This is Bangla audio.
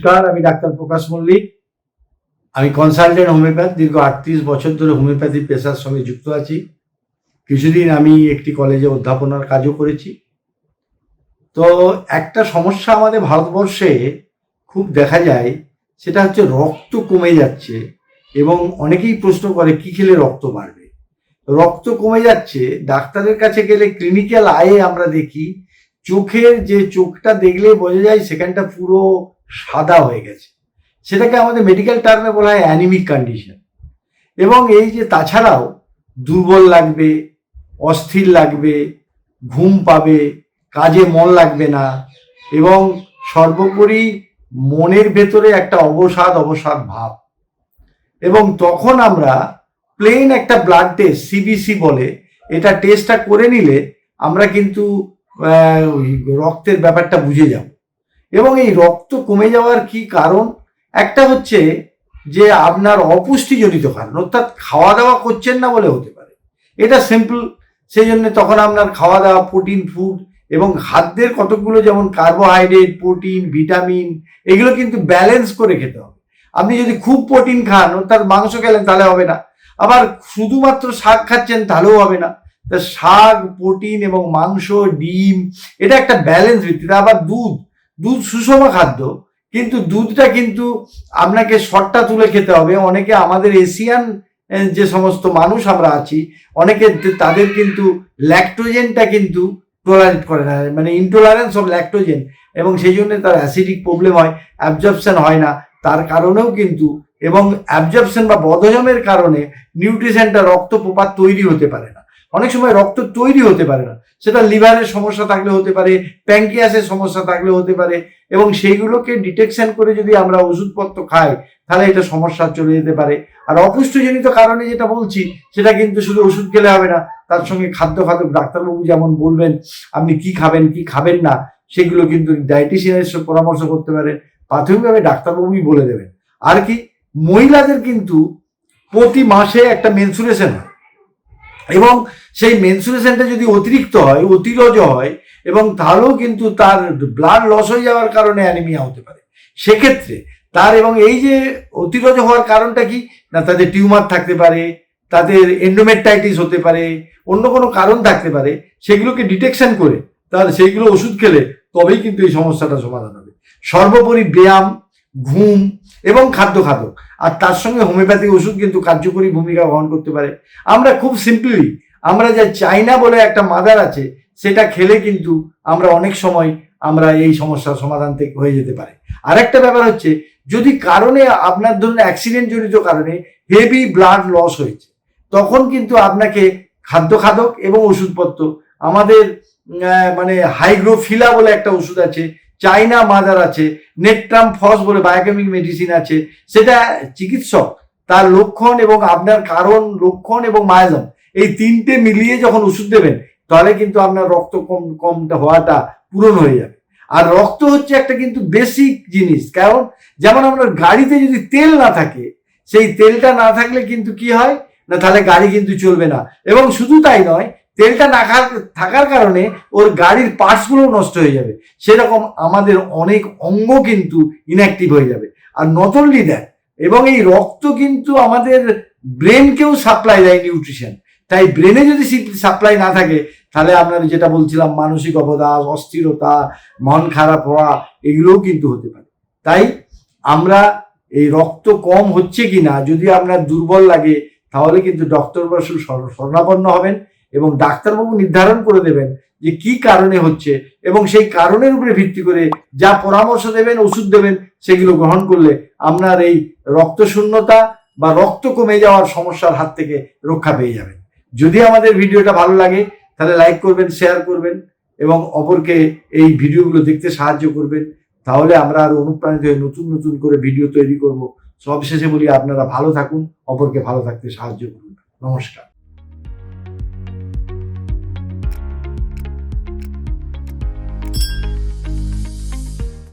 নমস্কার, আমি ডাক্তার প্রকাশ মল্লিক। আমি কনসালটেন্ট হোমিওপ্যাথ দীর্ঘ আটত্রিশ বছর ধরে হোমিওপ্যাথি পেশার সঙ্গে যুক্ত আছি। কিছুদিন আমি একটি কলেজে অধ্যাপনার কাজও করেছি। তো একটা সমস্যা আমাদের ভারতবর্ষে খুব দেখা যায়, সেটা হচ্ছে রক্ত কমে যাচ্ছে এবং অনেকেই প্রশ্ন করে, কি খেলে রক্ত বাড়বে? রক্ত কমে যাচ্ছে, ডাক্তারের কাছে গেলে ক্লিনিক্যাল আয়ে আমরা দেখি, চোখের যে চোখটা দেখলে বোঝা যায় সেখানটা পুরো সাদা হয়ে গেছে। সেটাকে আমাদের মেডিকেল টার্মে বলা হয় অ্যানিমিক কন্ডিশন এবং এই যে তাছাড়াও দুর্বল লাগবে, অস্থির লাগবে, ঘুম পাবে, কাজে মন লাগবে না, এবং সর্বোপরি মনের ভেতরে একটা অবসাদ অবসাদ ভাব। এবং তখন আমরা প্লেন একটা ব্লাড টেস্ট সিবিসি বলে, এটা টেস্টটা করে নিলে আমরা কিন্তু রক্তের ব্যাপারটা বুঝে যাব। এবং এই রক্ত কমে যাওয়ার কি কারণ? একটা হচ্ছে যে আপনার অপুষ্টিজনিত কারণ, অর্থাৎ খাওয়া দাওয়া করছেন না বলে হতে পারে। এটা সিম্পল সেই জন্য তখন আপনার খাওয়া দাওয়া প্রোটিন ফুড এবং খাদ্যের কতগুলো যেমন কার্বোহাইড্রেট প্রোটিন ভিটামিন এগুলো কিন্তু ব্যালেন্স করে খেতে হবে। আপনি যদি খুব প্রোটিন খান, অর্থাৎ মাংস খেলেন, তাহলে হবে না। আবার শুধুমাত্র শাক খাচ্ছেন, তাহলেও হবে না। তা শাক প্রোটিন এবং মাংস, ডিম, এটা একটা ব্যালেন্স ভিত্তিতে। আবার দুধ দুধ সুষম খাদ্য, কিন্তু দুধটা কিন্তু আপনাকে শটটা তুলে খেতে হবে। অনেকে আমাদের এশিয়ান যে সমস্ত মানুষ আমরা আছি, অনেকে তাদের কিন্তু ল্যাকটোজেনটা কিন্তু টলারেট করে না মানে ইনটলারেন্স অফ ল্যাকটোজেন এবং সেই জন্য তার অ্যাসিডিক প্রবলেম হয় অ্যাবজর্পশন হয় না। তার কারণেও কিন্তু, এবং অ্যাবজর্পশন বা বদহজমের কারণে নিউট্রিশনটা রক্ত প্রপাত তৈরি হতে পারে না। অনেক সময় রক্ত তৈরি হতে পারে না। সেটা লিভারের সমস্যা থাকলে হতে পারে প্যাঙ্কিয়াসের সমস্যা থাকলে হতে পারে, এবং সেইগুলোকে ডিটেকশন করে যদি আমরা ওষুধপত্র খাই, তাহলে এটা সমস্যা চলে যেতে পারে। আর অপুষ্টিজনিত কারণে যেটা বলছি, সেটা কিন্তু শুধু ওষুধ খেলে হবে না, তার সঙ্গে খাদ্য খাদ্য ডাক্তারবাবু যেমন বলবেন, আপনি কি খাবেন কি খাবেন না, সেগুলো কিন্তু ডায়েটিশিয়ানের পরামর্শ করতে পারেন, প্রাথমিকভাবে ডাক্তারবাবুই বলে দেবেন। আর কি, মহিলাদের কিন্তু প্রতি মাসে একটা মেনসুরেশন হয়। এবং সেই মেনসুরেশনটা যদি অতিরিক্ত হয় অতিরজ হয়, এবং তাহলেও কিন্তু তার ব্লাড লস হয়ে যাওয়ার কারণে অ্যানিমিয়া হতে পারে। সেক্ষেত্রে তার এবং এই যে অতিরজ হওয়ার কারণটা কি? না, তাদের টিউমার থাকতে পারে, তাদের এন্ডোমেট্রাইটিস হতে পারে, অন্য কোনো কারণ থাকতে পারে, সেগুলোকে ডিটেকশন করে তাহলে সেইগুলো ওষুধ খেলে তবেই কিন্তু এই সমস্যাটা সমাধান হবে। সর্বোপরি ব্যায়াম, ঘুম এবং খাদ্য খাদক আর তার সঙ্গে হোমিওপ্যাথিক ওষুধ কিন্তু কার্যকরী ভূমিকা গ্রহণ করতে পারে। আমরা খুব সিম্পলি, আমরা যে চাইনা বলে একটা মাদার আছে, সেটা খেলে কিন্তু আমরা অনেক সময় আমরা এই সমস্যার সমাধান থেকে হয়ে যেতে পারে। আরেকটা ব্যাপার হচ্ছে, যদি কারণে আপনার ধরুন অ্যাক্সিডেন্ট জনিত কারণে হেভি ব্লাড লস হয়েছে, তখন কিন্তু আপনাকে খাদ্য খাদক এবং ওষুধপত্র। আমাদের মানে হাইগ্রোফিলা বলে একটা ওষুধ আছে চাইনা মাদার আছে, নেট্রাম ফস বলে বায়োকেমিক মেডিসিন আছে, সেটা চিকিৎসক, তার লক্ষণ এবং আপনার কারণ, লক্ষণ এবং মায়াজম এই তিনটে মিলিয়ে যখন ওষুধ দেবেন, তাহলে কিন্তু আপনার রক্ত কম, কমটা হওয়াটা পূরণ হয়ে যাবে। আর রক্ত হচ্ছে একটা কিন্তু বেসিক জিনিস, কারণ যেমন আপনার গাড়িতে যদি তেল না থাকে, সেই তেলটা না থাকলে কিন্তু কি হয়? না, তাহলে গাড়ি কিন্তু চলবে না। এবং শুধু তাই নয় তেলটা না থাকার কারণে ওর গাড়ির পার্টসগুলো নষ্ট হয়ে যাবে। সেরকম আমাদের অনেক অঙ্গ কিন্তু ইনঅ্যাক্টিভ হয়ে যাবে। আর নট অনলি দ্যাট এবং এই রক্ত কিন্তু আমাদের ব্রেনকেও সাপ্লাই দেয় নিউট্রিশন তাই ব্রেনে যদি সাপ্লাই না থাকে, তাহলে আপনার যেটা বলছিলাম, মানসিক অবদাস অস্থিরতা, মন খারাপ হওয়া, এগুলোও কিন্তু হতে পারে। তাই আমরা এই রক্ত কম হচ্ছে কি না যদি আপনার দুর্বল লাগে, তাহলে কিন্তু ডক্টর বাসু স্বর্ণাপন্ন হবেন। এবং ডাক্তারবাবু নির্ধারণ করে দেবেন যে কি কারণে হচ্ছে এবং সেই কারণের উপরে ভিত্তি করে যা পরামর্শ দেবেন, ওষুধ দেবেন, সেগুলো গ্রহণ করলে আপনার এই রক্ত শূন্যতা বা রক্ত কমে যাওয়ার সমস্যার হাত থেকে রক্ষা পেয়ে যাবেন। যদি আমাদের ভিডিওটা ভালো লাগে, তাহলে লাইক করবেন, শেয়ার করবেন এবং অপরকে এই ভিডিওগুলো দেখতে সাহায্য করবেন। তাহলে আমরা আরও অনুপ্রাণিত হয়ে নতুন নতুন করে ভিডিও তৈরি করব। সবশেষে বলি আপনারা ভালো থাকুন, অপরকে ভালো থাকতে সাহায্য করুন। নমস্কার।